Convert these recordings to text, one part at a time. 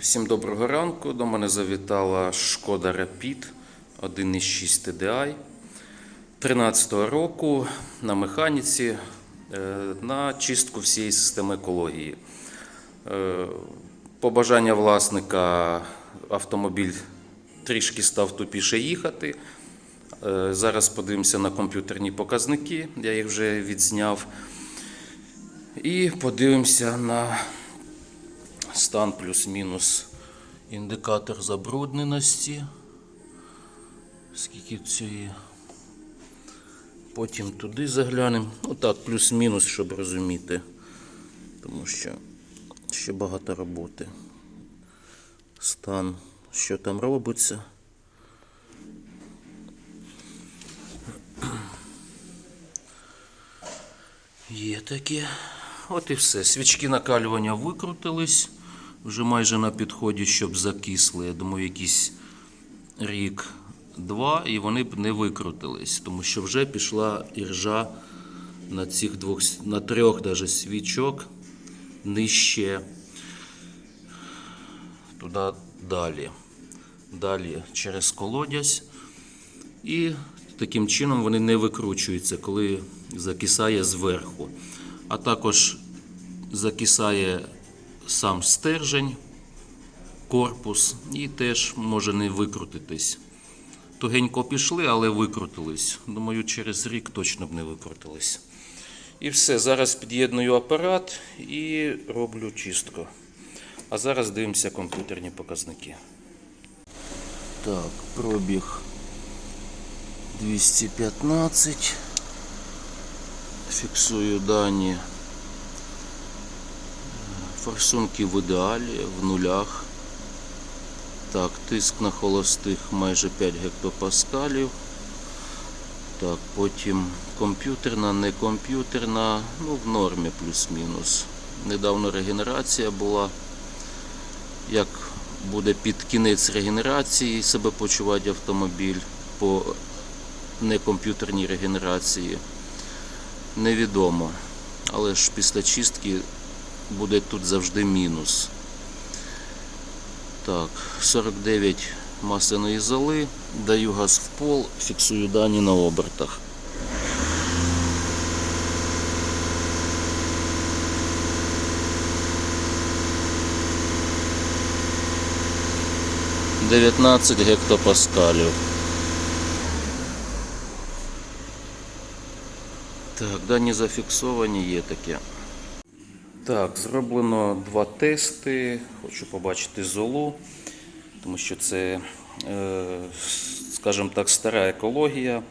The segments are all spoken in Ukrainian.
Всім доброго ранку. До мене завітала Шкода Rapid 1.6 TDI 13 року на механіці е, на чистку всієї системи екології. Е, Побажання власника автомобіль трішки став тупіше їхати. Е, Зараз подивимося на комп'ютерні показники, я їх вже відзняв. І подивимося на стан плюс-мінус індикатор забрудненості. Скільки цієї. Потім туди заглянемо. Ну так, плюс-мінус, щоб розуміти. Тому що ще багато роботи. Стан, що там робиться. Є таке. От і все. Свічки накалювання викрутились. Вже майже на підході, щоб закисли. Я думаю, якийсь рік-два, і вони б не викрутились, тому що вже пішла іржа на цих двох, на трьох даже свічок нижче. Туди далі. Далі через колодязь. І таким чином вони не викручуються, коли закисає зверху. А також закисає сам стержень, корпус і теж може не викрутитись. Тугенько пішли, але викрутились. Думаю, через рік точно б не викрутились. І все. Зараз під'єдную апарат і роблю чистку. А зараз дивимося комп'ютерні показники. Так, пробіг 215. Фіксую дані. Форсунки в ідеалі, в нулях. Так, тиск на холостих майже 5 гектопаскалів. Так, потім комп'ютерна, не комп'ютерна, ну в нормі плюс-мінус. Недавно регенерація була. Як буде під кінець регенерації себе почувати автомобіль по некомп'ютерній регенерації, невідомо. Але ж після чистки буде тут завжди мінус. Так, 49 масляної золи, даю газ в пол, фіксую дані на обертах. Дев'ятнадцять гектопаскалів. Так, дані зафіксовані, є таке. Так, зроблено два тести. Хочу побачити золу, тому що це, е, скажімо так, стара екологія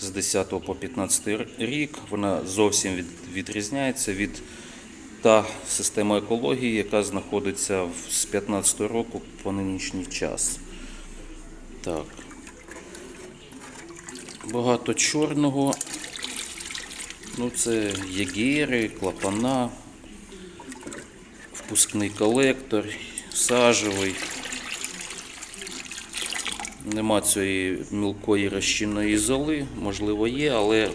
з 10 по 15 рік. Вона зовсім від, відрізняється від та система екології, яка знаходиться з 15 року по нинішній час. Так. Багато чорного. Ну, це єгери, клапана, впускний колектор, сажевий. Нема цієї мілкої розчинної золи, можливо, є, але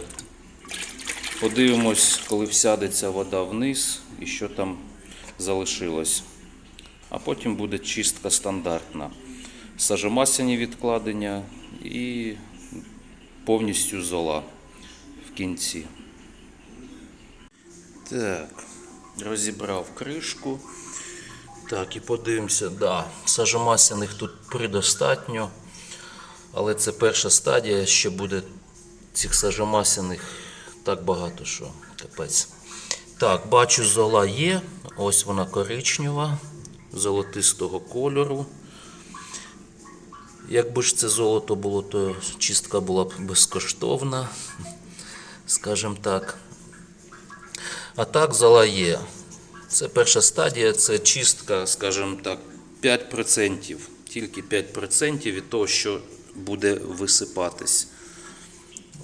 подивимось, коли всядеться вода вниз і що там залишилось. А потім буде чистка стандартна. Сажомасяні відкладення і повністю зола в кінці. Так, розібрав кришку. Так, і подивимося, да, сажомасяних тут предостатньо. Але це перша стадія, ще буде цих сажомасяних так багато, що капець. Так, бачу, зола є. Ось вона коричнева, золотистого кольору. Якби ж це золото було, то чистка була б безкоштовна, скажімо так. А так зола є. Це перша стадія, це чистка, скажімо так, 5%. Тільки 5% від того, що буде висипатись.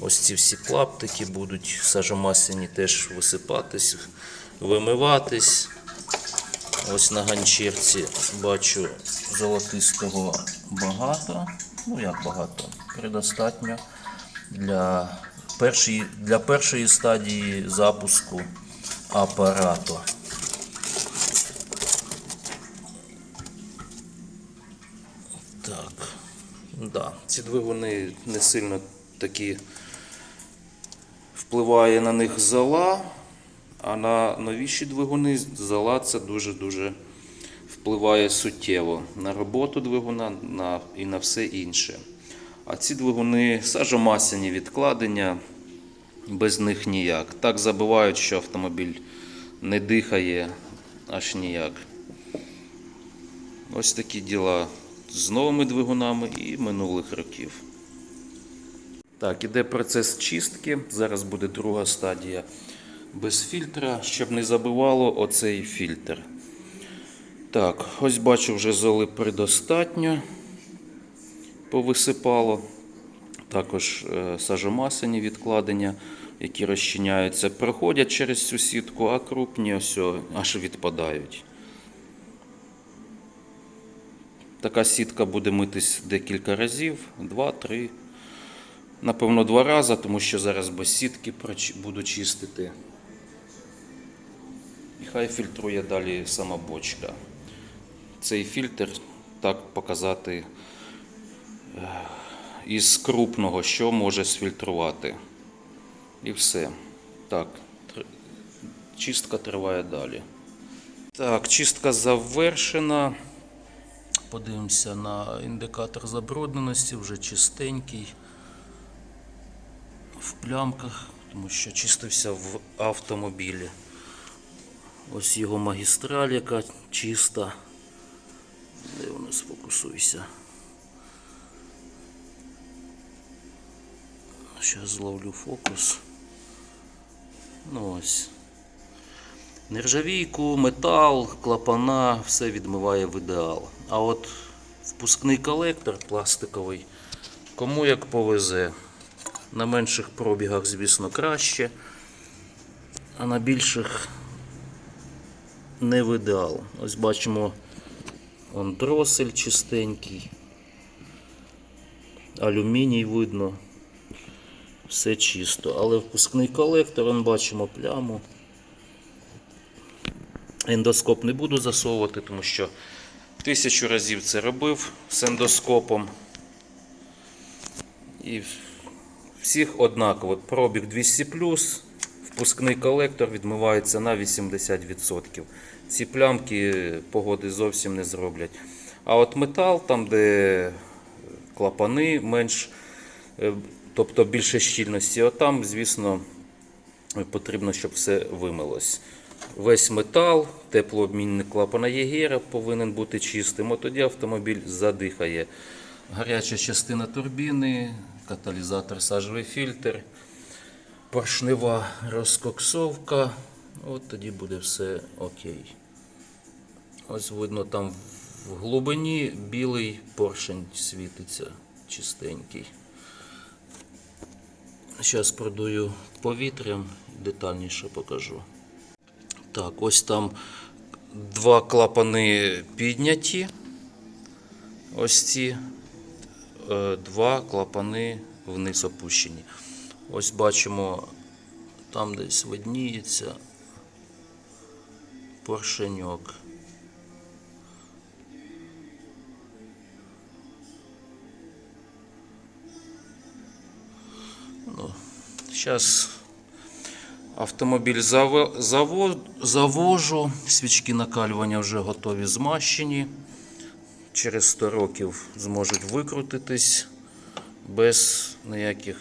Ось ці всі клаптики будуть сажомасляні теж висипатись, вимиватись. Ось на ганчірці бачу золотистого багато. Ну як багато? Предостатньо для першої, для першої стадії запуску апарату. Так. Да. Ці двигуни не сильно такі впливає на них зола, а на новіші двигуни зола це дуже-дуже впливає суттєво на роботу двигуна на, і на все інше. А ці двигуни сажомасяні відкладення, без них ніяк. Так забивають, що автомобіль не дихає аж ніяк. Ось такі діла з новими двигунами і минулих років. Так, іде процес чистки. Зараз буде друга стадія без фільтра, щоб не забивало оцей фільтр. Так, ось бачу, вже золи предостатньо повисипало. Також е, сажомасені відкладення, які розчиняються, проходять через цю сітку, а крупні ось аж відпадають. Така сітка буде митись декілька разів, два-три. Напевно, два рази, тому що зараз без сітки буду чистити. І хай фільтрує далі сама бочка. Цей фільтр так показати е, із крупного, що може сфільтрувати. І все. Так, чистка триває далі. Так, чистка завершена. Подивимося на індикатор забрудненості, вже чистенький в плямках, тому що чистився в автомобілі. Ось його магістраль, яка чиста. Де воно сфокусуйся. Зараз зловлю фокус. Ну ось. Нержавійку, метал, клапана, все відмиває в ідеал. А от впускний колектор пластиковий, кому як повезе. На менших пробігах, звісно, краще, а на більших не в ідеал. Ось бачимо он дросель чистенький, алюміній видно, все чисто. Але впускний колектор, он бачимо пляму. Ендоскоп не буду засовувати, тому що тисячу разів це робив з ендоскопом. І всіх однаково. Пробіг 200 впускний колектор відмивається на 80%. Ці плямки погоди зовсім не зроблять. А от метал, там, де клапани менш, е, тобто більше щільності, от там, звісно, потрібно, щоб все вимилось. Весь метал, теплообмінник клапана Єгера повинен бути чистим. От тоді автомобіль задихає. Гаряча частина турбіни, каталізатор, сажовий фільтр, поршнева розкоксовка. От тоді буде все окей. Ось видно там в глибині білий поршень світиться чистенький. Зараз продую повітрям, детальніше покажу. Так, ось там два клапани підняті. Ось ці е, два клапани вниз опущені. Ось бачимо, там десь видніється поршеньок. Ну, зараз автомобіль заво- заво- завожу, свічки накалювання вже готові змащені. Через 100 років зможуть викрутитись без ніяких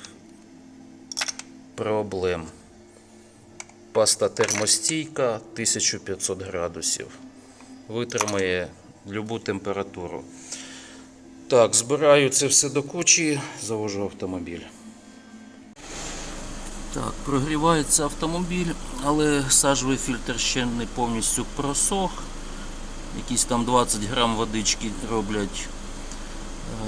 проблем. Паста термостійка 1500 градусів. Витримає любу температуру. Так, збираю це все до кучі, завожу автомобіль. Так, прогрівається автомобіль, але сажовий фільтр ще не повністю просох. Якісь там 20 грам водички роблять. Е,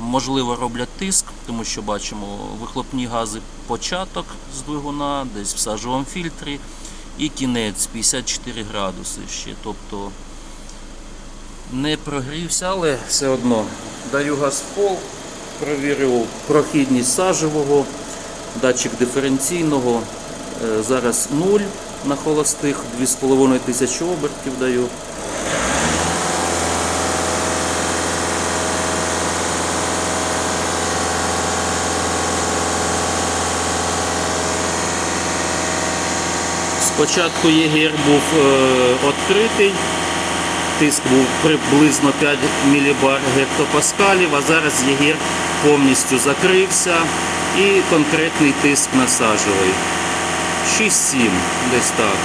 Можливо, роблять тиск, тому що бачимо вихлопні гази початок з двигуна, десь в сажовому фільтрі, і кінець 54 градуси ще. Тобто не прогрівся, але все одно даю газ в пол, провірив прохідність сажевого, датчик диференційного. Е, зараз 0 на холостих, 2,5 тисячі обертів даю. Спочатку єгір був е, відкритий, тиск був приблизно 5 мілібар гектопаскалів, а зараз єгір повністю закрився і конкретний тиск насаджувий. 6-7, десь так.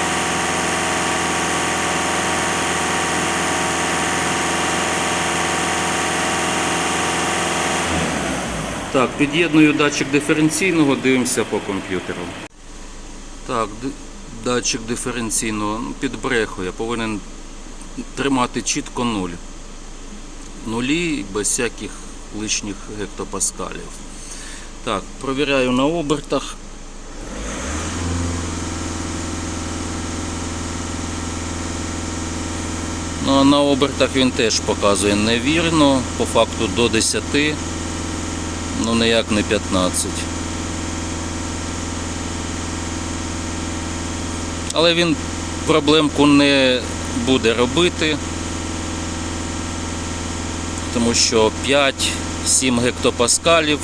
Так, під'єдную датчик диференційного, дивимося по комп'ютеру. Так, датчик диференційного ну, підбрехує, повинен тримати чітко нуль. Нулі без всяких лишніх гектопаскалів. Так, провіряю на обертах. Ну, а на обертах він теж показує невірно, по факту до 10, ну ніяк не 15. Але він проблемку не буде робити, тому що 5-7 гектопаскалів,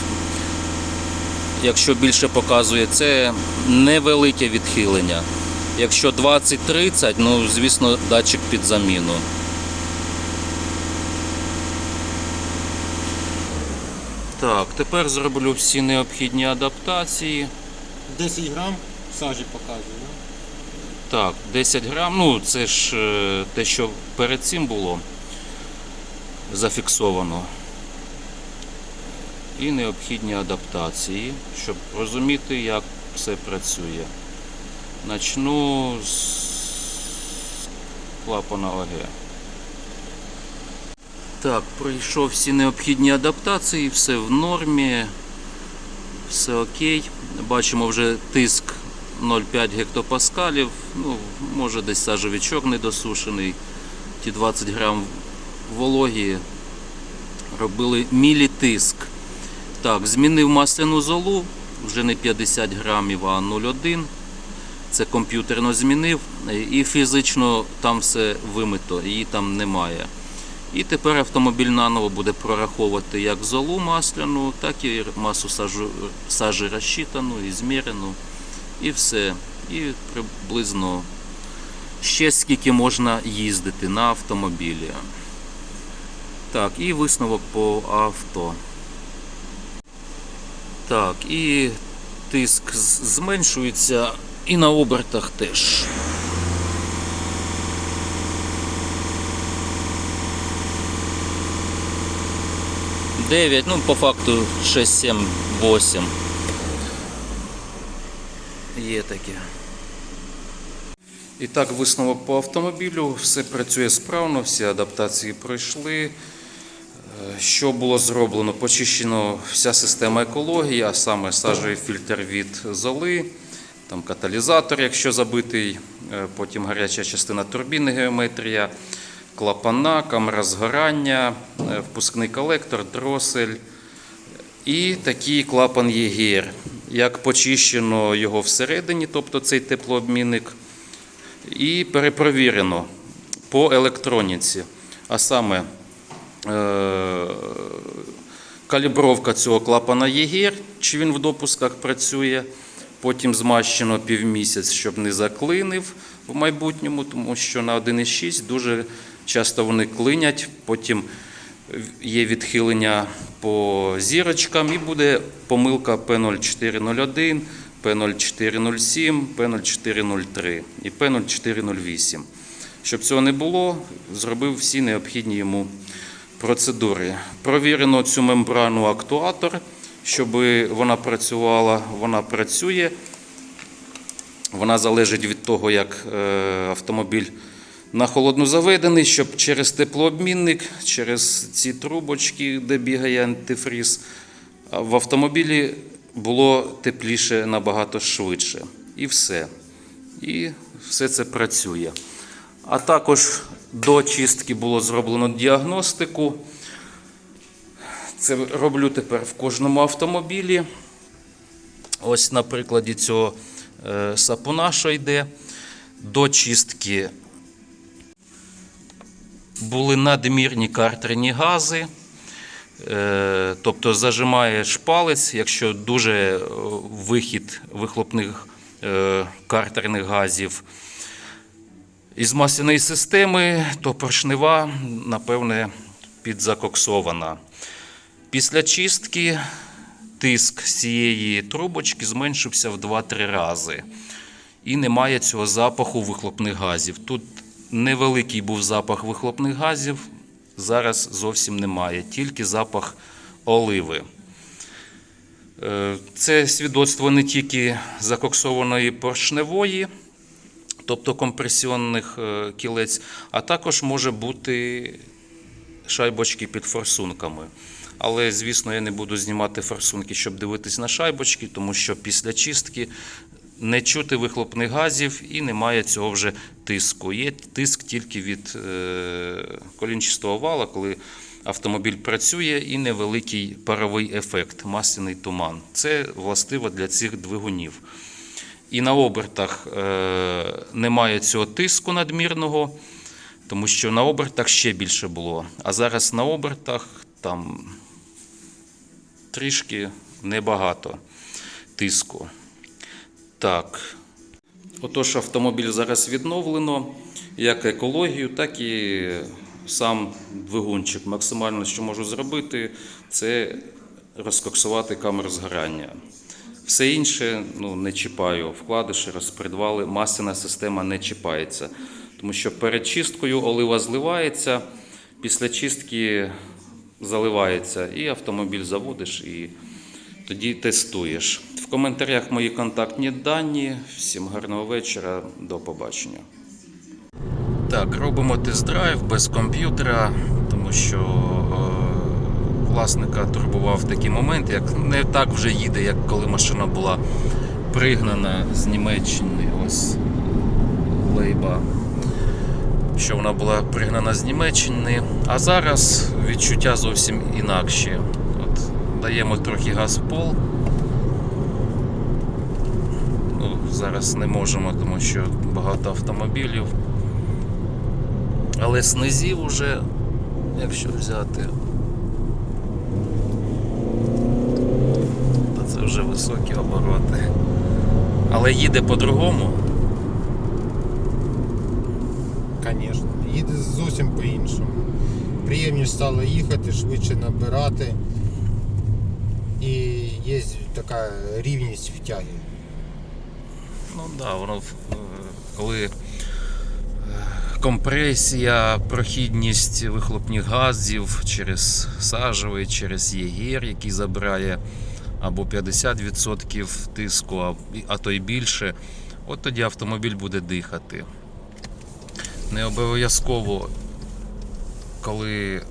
якщо більше показує, це невелике відхилення. Якщо 20-30, ну звісно, датчик під заміну. Так, тепер зроблю всі необхідні адаптації. 10 грам сажі показує. да? Так, 10 грам. Ну, це ж е, те, що перед цим було зафіксовано. І необхідні адаптації, щоб розуміти, як все працює. Начну з клапана ОГ. Так, пройшов всі необхідні адаптації, все в нормі, все окей. Бачимо вже тиск 0,5 гектопаскалів. Ну, може десь сажовичок недосушений. Ті 20 грам вологі робили мілітиск. Так, змінив масляну золу, вже не 50 грамів, а 0,1. Це комп'ютерно змінив і фізично там все вимито, її там немає. І тепер автомобіль наново буде прораховувати як золу масляну, так і масу сажу, сажі розчитану і змірену. І все. І приблизно ще скільки можна їздити на автомобілі. Так, і висновок по авто. Так, і тиск зменшується і на обертах теж. Дев'ять, ну по факту 6, 7, 8. Є таке. І так, висновок по автомобілю. Все працює справно, всі адаптації пройшли. Що було зроблено? Почищено вся система екології, а саме сажовий фільтр від золи, там каталізатор, якщо забитий, е, потім гаряча частина турбіни, геометрія, клапана, камера згорання, е, впускний колектор, дросель. І такий клапан ЄГР. Як почищено його всередині, тобто цей теплообмінник, і перепровірено по електроніці. А саме калібровка цього клапана ЄГР, чи він в допусках працює. Потім змащено півмісяць, щоб не заклинив в майбутньому, тому що на 1,6 дуже часто вони клинять. Потім є відхилення по зірочкам і буде помилка P0401, P0407, P0403 і P0408. Щоб цього не було, зробив всі необхідні йому процедури. Провірено цю мембрану актуатор, щоб вона працювала, вона працює. Вона залежить від того, як е, автомобіль на холодну заведений, щоб через теплообмінник, через ці трубочки, де бігає антифріз, в автомобілі було тепліше набагато швидше. І все. І все це працює. А також до чистки було зроблено діагностику. Це роблю тепер в кожному автомобілі. Ось на прикладі цього е, сапуна, що йде. До чистки були надмірні картерні гази. Е, Тобто зажимаєш палець, якщо дуже е, вихід вихлопних картерних газів. Із масляної системи, то поршнева, напевне, підзакоксована. Після чистки тиск цієї трубочки зменшився в 2-3 рази. І немає цього запаху вихлопних газів. Тут невеликий був запах вихлопних газів, зараз зовсім немає, тільки запах оливи. Е, Це свідоцтво не тільки закоксованої поршневої, тобто компресіонних е, кілець, а також може бути шайбочки під форсунками. Але, звісно, я не буду знімати форсунки, щоб дивитись на шайбочки, тому що після чистки не чути вихлопних газів і немає цього вже тиску. Є тиск тільки від е, колінчастого вала, коли автомобіль працює, і невеликий паровий ефект, масляний туман. Це властиво для цих двигунів. І на обертах е, немає цього тиску надмірного, тому що на обертах ще більше було. А зараз на обертах там трішки небагато тиску. Так. Отож, автомобіль зараз відновлено, як екологію, так і сам двигунчик. Максимально, що можу зробити, це розкоксувати камеру згорання. Все інше ну, не чіпаю. Вкладиші, розпредвали, масляна система не чіпається. Тому що перед чисткою олива зливається, після чистки заливається, і автомобіль заводиш і тоді тестуєш. В коментарях мої контактні дані. Всім гарного вечора, до побачення. Так, робимо тест-драйв без комп'ютера, тому що власника турбував такий момент, як не так вже їде, як коли машина була пригнана з Німеччини. Ось лейба. Що вона була пригнана з Німеччини, а зараз відчуття зовсім інакші. От, даємо трохи газ в пол. Ну, зараз не можемо, тому що багато автомобілів. Але снизів уже, якщо взяти, це вже високі обороти. Але їде по-другому. Звісно. Їде зовсім по-іншому. Приємніше стало їхати, швидше набирати. І є така рівність в тягі. Ну так, да, воно е, коли е, компресія, прохідність вихлопних газів через сажовий, через єгір, який забирає або 50% тиску, а, то й більше, от тоді автомобіль буде дихати. Не обов'язково, коли.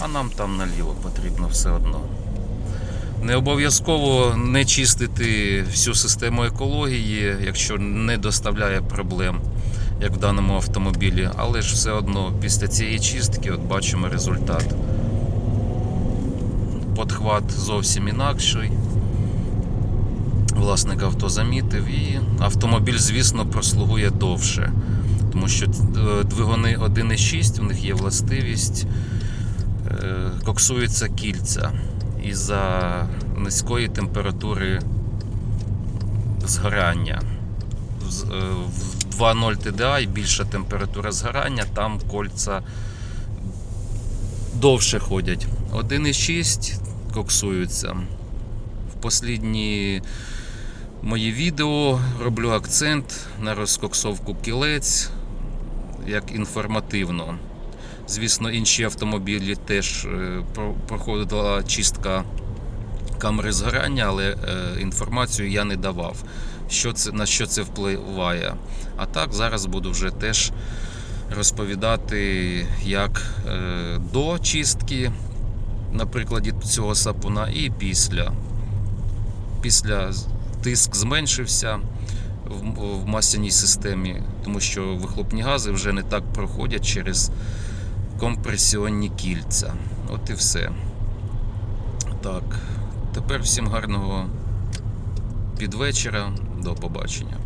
А нам там наліво потрібно все одно. Не обов'язково не чистити всю систему екології, якщо не доставляє проблем, як в даному автомобілі. Але ж все одно після цієї чистки от бачимо результат. Подхват зовсім інакший. Власник авто замітив і автомобіль, звісно, прослугує довше. Тому що е, двигуни 1.6, у них є властивість, е, коксуються кільця із-за низької температури згорання. Е, В 2.0 TDI більша температура згорання, там кольця довше ходять. 1.6 коксуються. В послідні мої відео роблю акцент на розкоксовку кілець як інформативно. Звісно, інші автомобілі теж е, проходила чистка камери згорання, але е, інформацію я не давав, що це, на що це впливає. А так зараз буду вже теж розповідати, як е, до чистки на прикладі цього сапуна і після. Після тиск зменшився в, масляній системі, тому що вихлопні гази вже не так проходять через компресіонні кільця. От і все. Так, тепер всім гарного підвечора. До побачення.